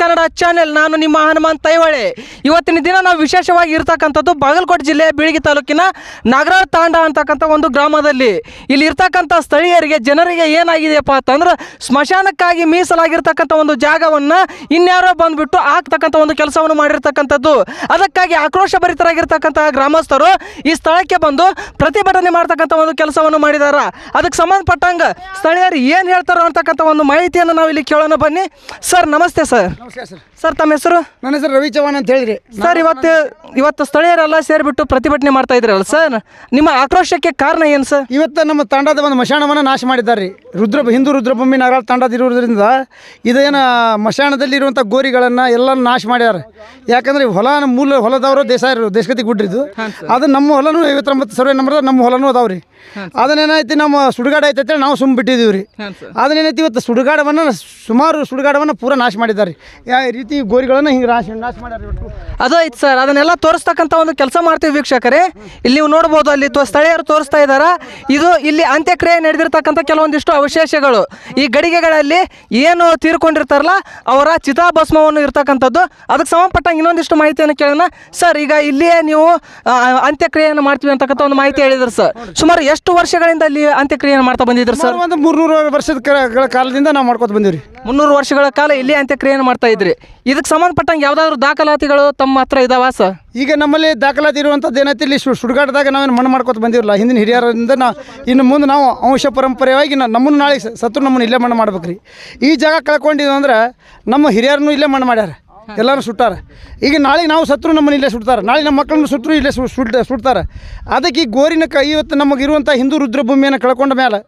Kannada channel, ನಾನು ನಿಮ್ಮ ಹನುಮಾನ್ ತೈವಳೆ ಇವತ್ತಿನ ದಿನ ನಾವು ವಿಶೇಷವಾಗಿ ಇರ್ತಕ್ಕಂಥದ್ದು ಬಾಗಲಕೋಟೆ ಜಿಲ್ಲೆಯ ಬೀಳಿಗಿ ತಾಲೂಕಿನ ನಾಗರಾಳ ತಾಂಡ ಅಂತಕ್ಕಂಥ ಒಂದು ಗ್ರಾಮದಲ್ಲಿ. ಇಲ್ಲಿ ಇರ್ತಕ್ಕಂಥ ಸ್ಥಳೀಯರಿಗೆ, ಜನರಿಗೆ ಏನಾಗಿದೆಯಪ್ಪ ಅಂತಂದ್ರೆ ಸ್ಮಶಾನಕ್ಕಾಗಿ ಮೀಸಲಾಗಿರ್ತಕ್ಕಂಥ ಒಂದು ಜಾಗವನ್ನು ಇನ್ಯಾರೋ ಬಂದುಬಿಟ್ಟು ಹಾಕ್ತಕ್ಕಂಥ ಒಂದು ಕೆಲಸವನ್ನು ಮಾಡಿರ್ತಕ್ಕಂಥದ್ದು. ಅದಕ್ಕಾಗಿ ಆಕ್ರೋಶ ಭರಿತರಾಗಿರ್ತಕ್ಕಂಥ ಗ್ರಾಮಸ್ಥರು ಈ ಸ್ಥಳಕ್ಕೆ ಬಂದು ಪ್ರತಿಭಟನೆ ಮಾಡ್ತಕ್ಕಂಥ ಒಂದು ಕೆಲಸವನ್ನು ಮಾಡಿದಾರ. ಅದಕ್ಕೆ ಸಂಬಂಧಪಟ್ಟಂಗ ಸ್ಥಳೀಯರು ಏನು ಹೇಳ್ತಾರೋ ಅಂತಕ್ಕಂಥ ಒಂದು ಮಾಹಿತಿಯನ್ನು ನಾವು ಇಲ್ಲಿ ಕೇಳೋಣ ಬನ್ನಿ. ಸರ್, ನಮಸ್ತೆ ಸರ್. ನಮಸ್ಕಾರ ಸರ್. ಸರ್ ತಮ್ಮ ಹೆಸರು? ನನ್ನ ಹೆಸರು ರವಿ ಚವಾನ್ ಅಂತ ಹೇಳಿದ್ರಿ. ಸರ್ ಇವತ್ತು ಇವತ್ತು ಸ್ಥಳೀಯರೆಲ್ಲ ಸೇರಿಬಿಟ್ಟು ಪ್ರತಿಭಟನೆ ಮಾಡ್ತಾ ಇದ್ರಲ್ಲ ಸರ್ ನಿಮ್ಮ ಆಕ್ರೋಶಕ್ಕೆ ಕಾರಣ ಏನು ಸರ್? ಇವತ್ತು ನಮ್ಮ ತಂಡದ ಒಂದು ಮಶಾಣವನ್ನು ನಾಶ ಮಾಡಿದ್ದಾರೆ. ರೀ ರುದ್ರ ಹಿಂದೂ ರುದ್ರಭೂಮಿ ನಗರ ತಂಡದಿರುವುದರಿಂದ ಇದೇನು ಮಶಾಣದಲ್ಲಿ ಇರುವಂಥ ಗೋರಿಗಳನ್ನು ಎಲ್ಲ ನಾಶ ಮಾಡ್ಯಾರ. ಯಾಕಂದ್ರೆ ಹೊಲ ಮೂಲ ಹೊಲದವರು ದೇಸಾಯರು ದೇಶಗತಿ ಗುಡ್ರಿದ್ದು ಅದು ನಮ್ಮ ಹೊಲನೂ ಐವತ್ತೊಂಬತ್ತು ಸರ್ವೆ ನಂಬರ್ ನಮ್ಮ ಹೊಲನೂ ಅದಾವೆ ರೀ ಅದನ್ನೇನೈತಿ ನಮ್ಮ ಸುಡುಗಾಡ ಐತೆ ಅಂತೇಳಿ ನಾವು ಸುಮ್ಮ ಬಿಟ್ಟಿದ್ದೀವಿ ರೀ ಅದನ್ನೇನೈತಿ ಇವತ್ತು ಸುಡುಗಾಡವನ್ನು ಸುಮಾರು ಸುಡುಗಾಡವನ್ನು ಪೂರ ನಾಶ ಮಾಡಿದ್ದಾರೆ. ಯಾವ ರೀತಿ ಗೋರಿಗಳನ್ನು ಹಿಂಗೆ ನಾಶ ನಾಶ ಮಾಡ್ಯಾರ ಅದು ಐತೆ ಸರ್, ಅದನ್ನೆಲ್ಲ ತೋರಿಸ್ತಕ್ಕಂಥ ಒಂದು ಕೆಲಸ ಮಾಡ್ತೀವಿ ವೀಕ್ಷಕರೇ. ಇಲ್ಲಿ ನೋಡ್ಬೋದು ಅಲ್ಲಿ ಸ್ಥಳೀಯರು ತೋರಿಸ್ತಾ ಇದ್ದಾರೆ ಇದು ಇಲ್ಲಿ ಅಂತ್ಯಕ್ರಿಯೆ ನಡೆದಿರ್ತಕ್ಕಂಥ ಕೆಲವೊಂದಿಷ್ಟು ಅವಶೇಷಗಳು ಈ ಗಡಿಗೆಗಳಲ್ಲಿ ಏನು ತೀರ್ಕೊಂಡಿರ್ತಾರಲ್ಲ ಅವರ ಚಿತಾಭಸ್ಮವನ್ನು ಇರ್ತಕ್ಕಂಥದ್ದು ಅದಕ್ಕೆ ಸಂಬಂಧಪಟ್ಟಂಗೆ ಇನ್ನೊಂದಿಷ್ಟು ಮಾಹಿತಿಯನ್ನು ಕೇಳೋಣ. ಸರ್ ಈಗ ಇಲ್ಲಿಯೇ ನೀವು ಅಂತ್ಯಕ್ರಿಯೆಯನ್ನು ಮಾಡ್ತೀವಿ ಅಂತಕ್ಕಂಥ ಒಂದು ಮಾಹಿತಿ ಹೇಳಿದ್ರು ಸರ್. ಸುಮಾರು ಎಷ್ಟು ವರ್ಷಗಳಿಂದ ಅಲ್ಲಿ ಅಂತ್ಯಕ್ರಿಯೆಯನ್ನು ಮಾಡ್ತಾ ಬಂದಿದ್ರು ಸರ್? ಒಂದು ಮುನ್ನೂರು ವರ್ಷದ ಕಾಲದಿಂದ ನಾವು ಮಾಡ್ಕೊತ ಬಂದೀವಿ ಮುನ್ನೂರು ವರ್ಷಗಳ ಕಾಲ ಇಲ್ಲಿ ಅಂತ್ಯಕ್ರಿಯೆಯನ್ನು ಮಾಡ್ತಾ ಇದ್ರಿ. ಇದಕ್ಕೆ ಸಂಬಂಧಪಟ್ಟಂಗೆ ಯಾವುದಾದ್ರು ದಾಖಲಾತಿಗಳು ತಮ್ಮ ಹತ್ರ ಇದಾವ ಸರ್? ಈಗ ನಮ್ಮಲ್ಲಿ ದಾಖಲಾತಿ ಇರುವಂಥದ್ದು ಏನೈತಿ? ಇಲ್ಲಿ ಸುಡುಗಾಟದಾಗ ನಾವೇನು ಮಣ್ಣು ಮಾಡ್ಕೊತ ಬಂದಿರಲ್ಲ. ಹಿಂದಿನ ಹಿರಿಯರಿಂದ ನಾ ಇನ್ನು ಮುಂದೆ ನಾವು ಅಂಶ ಪರಂಪರೆಯಾಗಿ ನಮ್ಮನ್ನು ನಾಳೆ ಸತ್ರು ನಮ್ಮನ್ನು ಇಲ್ಲೇ ಮಣ್ಣು ಮಾಡ್ಬೇಕು ರೀ ಈ ಜಾಗ ಕಳ್ಕೊಂಡಿದ್ದು ಅಂದ್ರೆ ನಮ್ಮ ಹಿರಿಯರನ್ನು ಇಲ್ಲೇ ಮಣ್ಣು ಮಾಡ್ಯಾರ. ಎಲ್ಲರೂ ಸುಟ್ಟಾರ. ಈಗ ನಾಳೆ ನಾವು ಸತ್ರು ನಮ್ಮನ್ನು ಇಲ್ಲೇ ಸುಡ್ತಾರೆ. ನಾಳೆ ನಮ್ಮ ಮಕ್ಕಳನ್ನು ಸುಟ್ಟರು ಇಲ್ಲೇ ಸು ಸುಡ್ ಸುಡ್ತಾರೆ. ಅದಕ್ಕೆ ಈ ಗೋರಿನ ಕೈ ಇವತ್ತು ನಮಗಿರುವಂಥ ಹಿಂದೂ ರುದ್ರಭೂಮಿಯನ್ನು ಕಳ್ಕೊಂಡ ಮೇಲೆ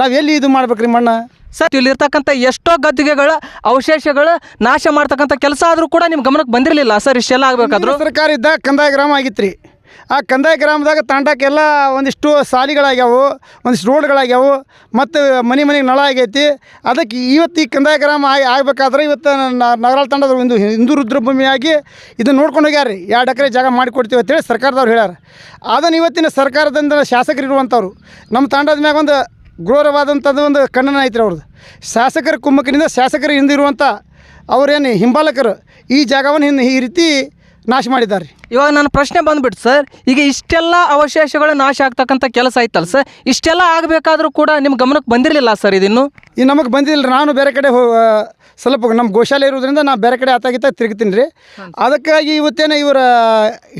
ನಾವು ಎಲ್ಲಿ ಇದು ಮಾಡ್ಬೇಕ್ರಿ ಮಣ್ಣು? ಸರ್ ಇಲ್ಲಿರ್ತಕ್ಕಂಥ ಎಷ್ಟೋ ಗದ್ದಿಗೆಗಳ ಅವಶೇಷಗಳು ನಾಶ ಮಾಡ್ತಕ್ಕಂಥ ಕೆಲಸ ಆದರೂ ಕೂಡ ನಿಮ್ಮ ಗಮನಕ್ಕೆ ಬಂದಿರಲಿಲ್ಲ. ಸರ್ ಇಷ್ಟೆಲ್ಲ ಆಗಬೇಕಾದ್ರೂ? ಸರ್ಕಾರ ಇದ್ದ ಕಂದಾಯ ಗ್ರಾಮ ಆಗಿತ್ತು ರೀ ಆ ಕಂದಾಯ ಗ್ರಾಮದಾಗ ತಾಂಡಕ್ಕೆಲ್ಲ ಒಂದಿಷ್ಟು ಸಾಲಿಗಳಾಗ್ಯಾವು, ಒಂದಿಷ್ಟು ರೋಡ್ಗಳಾಗ್ಯಾವು, ಮತ್ತು ಮನೆ ಮನೆಗೆ ನಳ ಆಗೈತಿ. ಅದಕ್ಕೆ ಇವತ್ತು ಈ ಕಂದಾಯ ಗ್ರಾಮ ಆಗಿ, ಆಗ್ಬೇಕಾದ್ರೆ ಇವತ್ತು ನಗರ ತಾಂಡದ ಒಂದು ಹಿಂದೂ ರುದ್ರಭೂಮಿಯಾಗಿ ಇದನ್ನು ನೋಡ್ಕೊಂಡು ಹೋಗ್ಯಾರ ರೀ ಎರಡು ಎಕರೆ ಜಾಗ ಮಾಡಿಕೊಡ್ತೀವಿ ಅಂತೇಳಿ ಸರ್ಕಾರದವ್ರು ಹೇಳ್ಯಾರ. ಅದನ್ನು ಇವತ್ತಿನ ಸರ್ಕಾರದಿಂದ ಶಾಸಕರು ಇರುವಂಥವ್ರು ನಮ್ಮ ತಾಂಡದ ಮ್ಯಾಗ ಒಂದು ಘೋರವಾದಂಥದ್ದು ಒಂದು ಕಣ್ಣನ ಐತ್ರಿ ಅವ್ರದ್ದು ಶಾಸಕರ ಕುಮ್ಮಕ್ಕಿನಿಂದ ಶಾಸಕರ ಹಿಂದಿರುವಂಥ ಅವರೇನು ಹಿಂಬಾಲಕರು, ಈ ಜಾಗವನ್ನು ಹಿಂದೆ ಈ ರೀತಿ ನಾಶ ಮಾಡಿದ್ದಾರೆ. ಇವಾಗ ನನ್ನ ಪ್ರಶ್ನೆ ಬಂದ್ಬಿಟ್ಟು ಸರ್ ಈಗ ಇಷ್ಟೆಲ್ಲ ಅವಶೇಷಗಳು ನಾಶ ಆಗ್ತಕ್ಕಂಥ ಕೆಲಸ ಐತಲ್ಲ ಸರ್? ಇಷ್ಟೆಲ್ಲ ಆಗಬೇಕಾದ್ರೂ ಕೂಡ ನಿಮ್ಮ ಗಮನಕ್ಕೆ ಬಂದಿರಲಿಲ್ಲ ಸರ್ ಇದಿನ್ನು? ಈ ನಮಗೆ ಬಂದಿಲ್ಲ ನಾನು ಬೇರೆ ಕಡೆ ಹೋ ಸ್ವಲ್ಪ ನಮ್ಮ ಗೋಶಾಲೆ ಇರೋದ್ರಿಂದ ನಾನು ಬೇರೆ ಕಡೆ ಆತಾಗಿತ್ತ ತಿರುಗ್ತೀನಿ ರೀ. ಅದಕ್ಕಾಗಿ ಇವತ್ತೇನು ಇವರ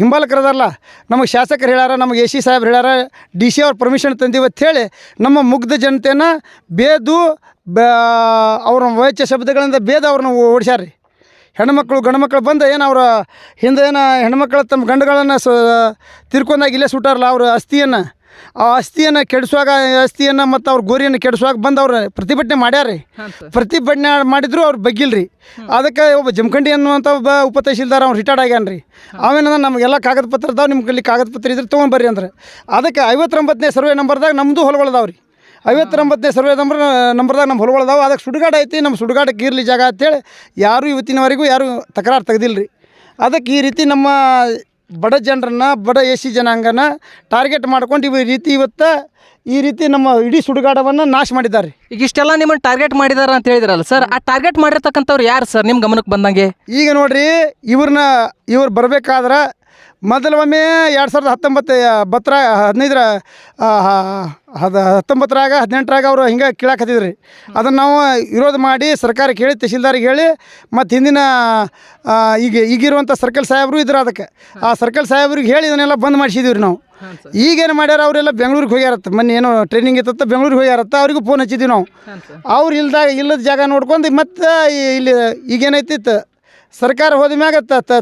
ಹಿಂಬಾಲಕರದಾರಲ್ಲ ನಮಗೆ ಶಾಸಕರು ಹೇಳ್ಯಾರ ನಮಗೆ ಎ ಸಿ ಸಾಹೇಬ್ರು ಹೇಳ್ಯಾರ ಡಿ ಸಿ ಅವ್ರ ಪರ್ಮಿಷನ್ ತಂದಿವಿ ಅಂತ ಹೇಳಿ ನಮ್ಮ ಮುಗ್ಧ ಜನತೆನ ಬೇದು ಬ ಅವ್ರ ವೈಚ್ಯ ಶಬ್ದಗಳಿಂದ ಬೇದು ಅವ್ರನ್ನ ಓಡಿಸ್ಯಾರ ರೀ ಹೆಣ್ಮಕ್ಳು ಗಂಡು ಮಕ್ಕಳು ಬಂದು ಏನು ಅವರ ಹಿಂದೆ ಏನು ಹೆಣ್ಮಕ್ಳು ತಮ್ಮ ಗಂಡುಗಳನ್ನು ಸ ತಿರ್ಕೊಂಡಾಗ ಇಲ್ಲೇ ಸುಟ್ಟಾರಲ್ಲ ಅವ್ರ ಅಸ್ಥಿಯನ್ನು? ಆ ಅಸ್ಥಿಯನ್ನು ಕೆಡಿಸುವಾಗ ಅಸ್ಥಿಯನ್ನು ಮತ್ತು ಅವ್ರ ಗೋರಿಯನ್ನು ಕೆಡಿಸುವಾಗ ಬಂದು ಅವ್ರು ಪ್ರತಿಭಟನೆ ಮಾಡ್ಯಾರ ರೀ ಪ್ರತಿಭಟನೆ ಮಾಡಿದ್ರು ಅವ್ರು ಬಗ್ಗಿಲ್ರಿ. ಅದಕ್ಕೆ ಒಬ್ಬ ಜಮಖಂಡಿ ಅನ್ನುವಂಥ ಒಬ್ಬ ಉಪ ತಹಶೀಲ್ದಾರ್ ಅವ್ನು ರಿಟೈರ್ಡ್ ಆಗ್ಯಾನ ರೀ ಅವೇನಂದ್ರೆ ನಮಗೆಲ್ಲ ಕಾಗದ ಪತ್ರ ಅದಾವೆ ನಿಮ್ಮ ಕಲ್ಲಿ ಕಾಗದ ಪತ್ರ ಇದ್ರೆ ತೊಗೊಂಬರ್ರಿ ಅಂದ್ರೆ. ಅದಕ್ಕೆ ಐವತ್ತೊಂಬತ್ತನೇ ಸರ್ವೆ ನಂಬರ್ದಾಗ ನಮ್ಮದು ಹೊಲಗಳದಾವೆ ರೀ ಐವತ್ತೊಂಬತ್ತನೇ ಸರ್ವೆ ನಂಬರ್ ನಂಬರ್ದಾಗ ನಮ್ಮ ಹೊಲಗಳದಾವೆ ಅದಕ್ಕೆ ಸುಡುಗಾಡ ಐತಿ. ನಮ್ಮ ಸುಡುಗಾಡಕ್ಕೆ ಇರಲಿ ಜಾಗ ಅಂತೇಳಿ ಯಾರೂ ಇವತ್ತಿನವರೆಗೂ ಯಾರೂ ತಕರಾರು ತೆಗ್ದಿಲ್ಲ ರೀ ಅದಕ್ಕೆ ಈ ರೀತಿ ನಮ್ಮ ಬಡ ಜನರನ್ನ ಬಡ ಎ ಸಿ ಜನಾಂಗನ ಟಾರ್ಗೆಟ್ ಮಾಡ್ಕೊಂಡು ಇವು ಈ ರೀತಿ ಇವತ್ತು ಈ ರೀತಿ ನಮ್ಮ ಇಡೀ ಸುಡುಗಾಡವನ್ನು ನಾಶ ಮಾಡಿದ್ದಾರೆ. ಈಗ ಇಷ್ಟೆಲ್ಲ ನಿಮ್ಮನ್ನು ಟಾರ್ಗೆಟ್ ಮಾಡಿದಾರ ಅಂತ ಹೇಳಿದ್ರಲ್ಲ ಸರ್ ಆ ಟಾರ್ಗೆಟ್ ಮಾಡಿರ್ತಕ್ಕಂಥವ್ರು ಯಾರು ಸರ್ ನಿಮ್ಮ ಗಮನಕ್ಕೆ ಬಂದಂಗೆ? ಈಗ ನೋಡ್ರಿ ಇವ್ರನ್ನ ಇವ್ರು ಬರಬೇಕಾದ್ರೆ ಮೊದಲೊಮ್ಮೆ ಎರಡು ಸಾವಿರದ ಹತ್ತೊಂಬತ್ತು ಬತ್ತರ ಹದಿನೈದರ ಹದ ಹತ್ತೊಂಬತ್ತರಾಗ ಹದಿನೆಂಟರಾಗ ಅವರು ಹಿಂಗೆ ಕೀಳಾಕತ್ತಿದ್ರಿ. ಅದನ್ನು ನಾವು ವಿರೋಧ ಮಾಡಿ ಸರ್ಕಾರಕ್ಕೆ ಹೇಳಿ ತಹಶೀಲ್ದಾರಿಗೆ ಹೇಳಿ ಮತ್ತು ಹಿಂದಿನ ಈಗ ಈಗಿರುವಂಥ ಸರ್ಕಲ್ ಸಾಹೇಬರು ಇದ್ರು ಅದಕ್ಕೆ. ಆ ಸರ್ಕಲ್ ಸಾಹೇಬ್ರಿಗೆ ಹೇಳಿ ಇದನ್ನೆಲ್ಲ ಬಂದ್ ಮಾಡಿಸಿದೀವಿ ನಾವು. ಈಗೇನು ಮಾಡ್ಯಾರ ಅವರೆಲ್ಲ ಬೆಂಗಳೂರಿಗೆ ಹೋಗ್ಯಾರತ್ತ. ಮೊನ್ನೆ ಏನೋ ಟ್ರೈನಿಂಗ್ ಇತ್ತತ್ತ ಬೆಂಗಳೂರಿಗೆ ಹೋಗ್ಯಾರತ್ತ. ಅವ್ರಿಗೂ ಫೋನ್ ಹಚ್ಚಿದ್ವಿ ನಾವು. ಅವ್ರು ಇಲ್ದಾಗ ಇಲ್ಲದ ಜಾಗ ನೋಡ್ಕೊಂಡು ಮತ್ತೆ ಇಲ್ಲಿ ಈಗೇನೈತಿತ್ತು ಸರ್ಕಾರ ಹೋದ ಮ್ಯಾಗ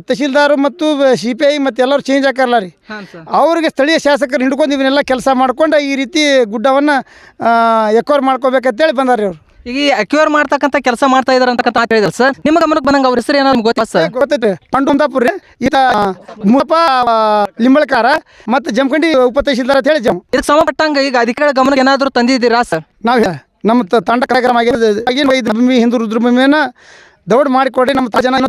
ತಹಶೀಲ್ದಾರು ಮತ್ತು ಸಿ ಪಿ ಐ ಮತ್ತು ಎಲ್ಲರೂ ಚೇಂಜ್ ಆಕಾರಲ್ಲ ರೀ. ಅವ್ರಿಗೆ ಸ್ಥಳೀಯ ಶಾಸಕರು ಹಿಡ್ಕೊಂಡು ಇವನ್ನೆಲ್ಲ ಕೆಲಸ ಮಾಡ್ಕೊಂಡು ಈ ರೀತಿ ಗುಡ್ಡವನ್ನು ಎಕ್ವರ್ ಮಾಡ್ಕೋಬೇಕಂತೇಳಿ ಬಂದಾರೆ ಅವ್ರು. ಈಗ ಈ ಅಕ್ಯೂರ್ ಮಾಡ್ತಕ್ಕಂಥ ಕೆಲಸ ಮಾಡ್ತಾ ಇದಾರೆ ಅಂತಕ್ಕಂಥ ಮಾತು ಹೇಳಿದ್ರು ಸರ್. ನಿಮ್ಮ ಗಮನಕ್ಕೆ ಬಂದಂಗೆ ಅವ್ರ ಹೆಸರು ಏನಾದ್ರು ಗೊತ್ತಾ ಸರ್. ಗೊತ್ತೈತೆ. ಪಂಡುಂದಾಪುರ ರೀ. ಈತ ಮುಪ್ಪ ಲಿಂಬಳಕಾರ ಮತ್ತು ಜಮಖಂಡಿ ಉಪ ತಹಶೀಲ್ದಾರ್ ಅಂತ ಹೇಳಿ ಜಮ್. ಇದಕ್ಕೆ ಸಂಬಂಧಪಟ್ಟಂಗೆ ಈಗ ಅಧಿಕಾರಿಗಳ ಗಮನಕ್ಕೆ ಏನಾದರೂ ತಂದಿದ್ದೀರಾ ಸರ್? ನಾವು ನಮ್ಮ ತಂಡ ಕಾರ್ಯಕ್ರಮ ಆಗಿರೋದು ಹಿಂದೂ ರುದ್ರಭೂಮಿಯನ್ನು ದೌಡ್ ಮಾಡಿಕೊಡ್ರಿ ನಮ್ಮ ಜನ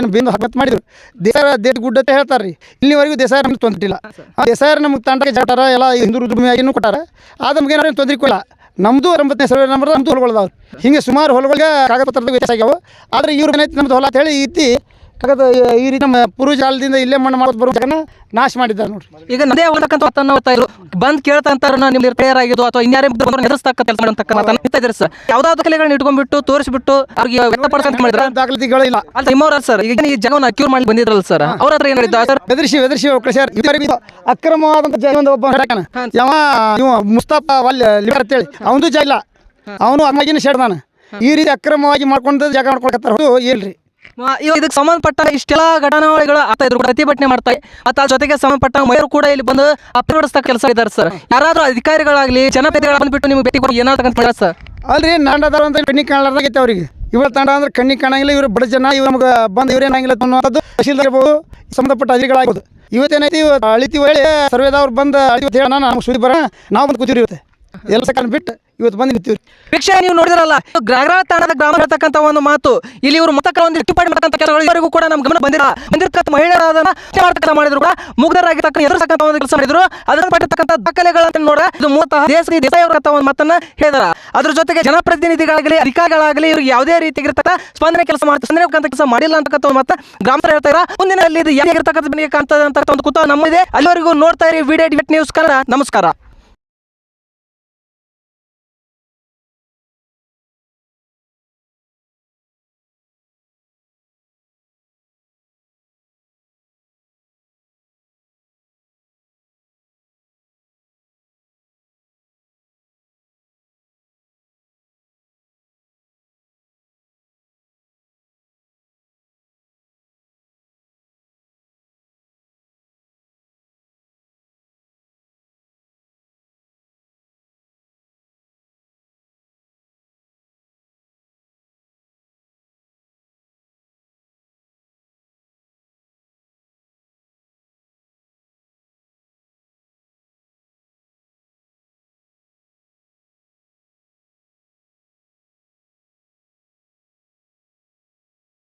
ಏನು ಬಿಂದು ಹಕ್ಕತ್ ಮಾಡಿದ್ರು. ದೇಸಾರ ದೇಟ್ ಗುಡ್ಡ ಅಂತ ಹೇಳ್ತಾರೆ ರೀ ಇಲ್ಲಿವರೆಗೂ ದೇಸಾರ ನಮ್ಗೆ ತೊಂದಿಲ್ಲ ದೇಸಾರ ನಮ್ಗೆ ತಂಡಕ್ಕೆ ಜಾಟಾರ ಎಲ್ಲ ಹಿಂದೂ ರುದ್ರಭೂಮಿ ಆಗಿನೂ ಕೊಟ್ಟಾರ. ಆದ ನಮ್ಗೆ ಏನಾರು ತೊಂದರೆ ಕೊಲ್ಲ ನಮ್ಮದು ಒಂಬತ್ತನೇ ಸರ್ವೆ ನಂಬರ್ ನಮ್ಮದು ಹೊಲಗಳದಾವ ಹಿಂಗೆ ಸುಮಾರು ಹೊಲಗಳಿಗೆ ಕಾಗದ ಪತ್ರದ ವ್ಯತ್ಯಾಸ ಆಗ್ಯಾವ. ಆದರೆ ಇವ್ರು ಏನೈತಿ ನಮ್ದು ಹೊಲ ಅಂತ ಹೇಳಿ ಈ ರೀತಿ ಈ ರೀತಿ ನಮ್ಮ ಪೂರ್ವ ಜಾಲದಿಂದ ಇಲ್ಲೇ ಮಣ್ಣು ಮಾಡೋದು ಬರೋ ಜಾಗನ ನಾಶ ಮಾಡಿದ್ದಾರೆ ನೋಡ್ರಿ. ಈಗ ನದೇ ಮಾತನ್ನ ಓದ್ತಾ ಇದ್ರು. ಬಂದ್ ಕೇಳ್ತಂತಾರ ನಿಮ್ಗೆ ರಿಪೇರ್ ಆಗಿದ್ದು ಅಥವಾ ಇನ್ಯಾರೇ ಬಂದ್ರು ಎದುರಿಸ್ತಕ್ಕ ಕೆಲಸ ಮಾಡಂತಕ್ಕ ಮಾತನ್ನ ನಿಂತ ಇದ್ರಿ ಸರ್. ಯಾವ್ದಾವ್ದು ಕಲೆಗಳನ್ನ ಇಟ್ಕೊಂಡ್ಬಿಟ್ಟು ತೋರಿಸ್ಬಿಟ್ಟು ಅವ್ರಿಗೆ ವ್ಯಕ್ತಪಡಿಸಂತ ಮಾಡಿದ್ರ? ದಾಖಲಾತಿಗಳು ಇಲ್ಲ. ಅಲ್ಲ ನಿಮ್ಮವ್ರ ಸರ್. ಈಗ ಈ ಜಗವನ್ನ ಕ್ಯೂರ್ ಮಾಡಿ ಬಂದಿದ್ರಲ್ಲ ಸರ್? ಅವ್ರ ಹತ್ರ ಏನ್ ಹೇಳಿದ್ದ ಸರ್? ಬೆದರಿಸಿ ಬೆದರಿಸಿ ಸರ್. ಅಕ್ರಮವಾದಂತ ಒಂದು ಒಬ್ಬ ಹಿಡಕನ ಯಾವ ಇವ ಮುಸ್ತಫಾ ವಲ್ ಲಿವರ್ ಅಂತೇಳಿ ಅವನದು ಜಾಗ ಇಲ್ಲ. ಅವನು ಅಮ್ಮಾಗಿನ ಶೆಡ್ದಾನ. ಈ ರೀತಿ ಅಕ್ರಮವಾಗಿ ಮಾಡ್ಕೊಂಡು ಜಾಗ ಮಾಡ್ಕೊಳಕತ್ತಾರ. ಹೊರತು ಇಲ್ರಿ ಇವಾಗ ಇದಕ್ಕೆ ಸಂಬಂಧಪಟ್ಟ ಇಷ್ಟೆಲ್ಲ ಘಟನಾವಳಿಗಳು ಆಗ್ತಾ ಇದ್ರು ಪ್ರತಿಭಟನೆ ಮಾಡ್ತಾ ಮತ್ತು ಅದ್ರ ಜೊತೆಗೆ ಸಂಬಂಧಪಟ್ಟ ಮಹಿಳೆಯರು ಕೂಡ ಇಲ್ಲಿ ಬಂದು ಅಪ್ರೋಡಿಸ್ತಾ ಕೆಲಸ ಇದ್ದಾರೆ ಸರ್. ಯಾರಾದ್ರೂ ಅಧಿಕಾರಿಗಳಾಗ್ಲಿ ಜನಪ್ರತಿಗಳು ಬಂದ್ಬಿಟ್ಟು ನಿಮ್ಗೆ ಭೇಟಿ ಕೊಡಿ, ಏನಾದ್ರು ಸರ್? ಅಲ್ರಿ, ನಾಂಡದಾರ ಅಂತ ಕಣ್ಣಿಗೆ ಕಾಣಲಾರ್ದಾಗೈತೆ ಅವ್ರಿಗೆ. ಇವ್ರ ತಂಡ ಅಂದ್ರೆ ಕಣ್ಣಿಗೆ ಕಾಣಂಗಿಲ್ಲ, ಇವ್ರು ಬಡ ಜನ, ಇವ್ರು ನಮ್ಗೆ ಬಂದು ಇವ್ರೇನಾಗಿಲ್ಲ ಅನ್ನೋದು ತಹಶೀಲ್ದಾರ್ ಇರ್ಬೋದು, ಸಂಬಂಧಪಟ್ಟ ಅಧಿಕಾರಿಗಳಾಗ್ಬೋದು. ಇವತ್ತೇನೈತಿ, ಇವತ್ತು ಅಳಿತಿ ಹೇಳಿ ಸರ್ವೇದವ್ರು ಬಂದು ಅಳಿತಿ ಹೇಳೋಣ ನಮ್ಗೆ ಸುದ್ದಿ ಬರೋಣ, ನಾವು ಬಂದು ಕೂತಿರಿ ಇವತ್ತು. ಎಲ್ಲ ಸಕಾಲ ಬಿಟ್ಟು ಇವತ್ತು ಬಂದು ನಿಂತೀವಿ ವೀಕ್ಷಕ ನೀವು ನೋಡಿದ್ರಲ್ಲ ಗ್ರಾಗ್ರಾ ತಾಣದ ಗ್ರಾಮ ಹೇಳ್ತಕ್ಕಂಥ ಒಂದು ಮಾತು. ಇಲ್ಲಿ ಇವರು ಮತಕ್ಕ ಒಂದು ಟಿಪ್ಪಣಿ ಮಾಡ್ತಕ್ಕಂಥ ಕೆಲಸಗಳು ಇವರಿಗೂ ಕೂಡ ನಮ್ಮ ಗಮನ ಬಂದಿಲ್ಲ. ಬಂದಿರತಕ್ಕಂಥ ಮಹಿಳೆಯರಾದ ಮಾಡ್ತಕ್ಕಂಥ ಮಾಡಿದ್ರು ಕೂಡ, ಮುಗ್ಧರಾಗಿರ್ತಕ್ಕಂಥ ಎದುರಿಸಕ್ಕಂಥ ಒಂದು ಕೆಲಸ ಮಾಡಿದ್ರು. ಅದನ್ನು ಪಟ್ಟಿರ್ತಕ್ಕಂಥ ದಾಖಲೆಗಳನ್ನು ನೋಡ ಇದು ಮೂಲತಃ ಅವರ ಒಂದು ಮಾತನ್ನ ಹೇಳಿದಾರ. ಅದ್ರ ಜೊತೆಗೆ ಜನಪ್ರತಿನಿಧಿಗಳಾಗಲಿ, ಅಧಿಕಾರಿಗಳಾಗಲಿ, ಇವ್ರಿಗೆ ಯಾವುದೇ ರೀತಿಯಾಗಿರ್ತಕ್ಕ ಸ್ಪಂದನೆ ಕೆಲಸ ಮಾಡ್ತಾರೆ ಸ್ಪಂದನೆ ಕೆಲಸ ಮಾಡಿಲ್ಲ ಅಂತಕ್ಕಂಥ ಒಂದು ಮಾತು ಗ್ರಾಮಸ್ಥರು ಹೇಳ್ತಾ ಇದ್ದಾರೆ ಮುಂದಿನ ಇದು ಯಾರಿಗಿರ್ತಕ್ಕಂಥ ಕಾಣ್ತದೆ ಅಂತ ಒಂದು ಕುತೂಹಲ ನಮ್ಮಿದೆ. ಅಲ್ಲಿವರೆಗೂ ನೋಡ್ತಾ ಇರಿ, ವಿಡಿಯೋ ನ್ಯೂಸ್ ಕನ್ನಡ. ನಮಸ್ಕಾರ.